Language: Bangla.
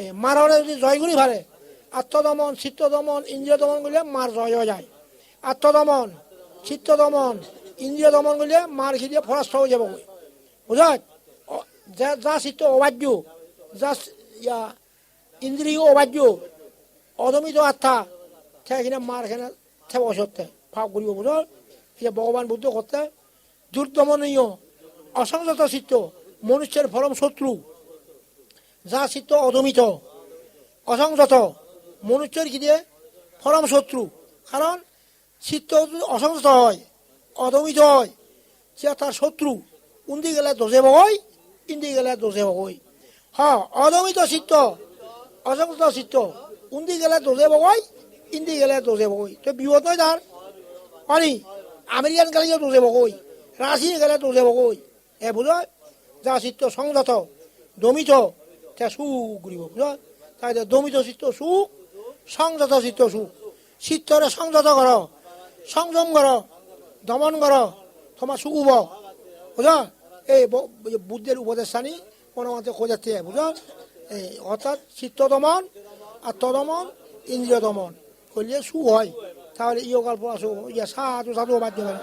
এ মারণে যদি জয় করি পারে আত্মদমন চিত্ত দমন ইন্দ্রিয় দমন করলে মার জয় হয়ে যায়। আত্মদমন চিত্ত দমন ইন্দ্রিয় দমন করলে মার খিদিয়ে ফরাস্ত হয়ে যাব বুঝায় যা চিত্ত অবাধ্য, যা ইয়া ইন্দ্রিয় অবাধ্য, অদমিত আত্মা সেখানে মার এখানে থেব সত্যে ভাব করিব বুঝল এটা ভগবান বুদ্ধ করতে দুর্দমনীয় অসংযত চিত্ত মনুষ্যের পরম শত্রু যা চিত্ত অদমিত অসংযত। মনুষ্যের দিয়ে পরম শত্রু। কারণ চিত্ত অসংযত হয় অদমিত হয়। সে তার শত্রু, উন্দি গেলে দোষে বগই ইন্দি গেলে দোষে বগই হ অদমিত চিত্ত, অসংযত চিত্ত, উন্দি গেলে দোষে বগই ইন্দি গেলে দোষে বগই তো বিপদ নয় তার অনি, আমেরিকান গেলে দোষে বগই রাশি গেলে দোষে বগই এ বুঝ যা চিত্ত সংযত, দমিত তে সুখ ঘুরিব বুঝ তাই দমিত চিত্ত সুখ সংযত চিত্ত সুখ চিত্তরে সংযত কর, সংযম কর, দমন কর, তোমার সুখ বুঝ এই বুদ্ধের উপদেশ সানি কোনো মতে খোঁজাচ্ছে বুঝ এই অর্থাৎ চিত্ত দমন আত্মদমন ইন্দ্রিয় দমন। করলে সুখ হয়। তাহলে ইয় গল্প আসো ইয়া সাধু সাধু বাধ্য করে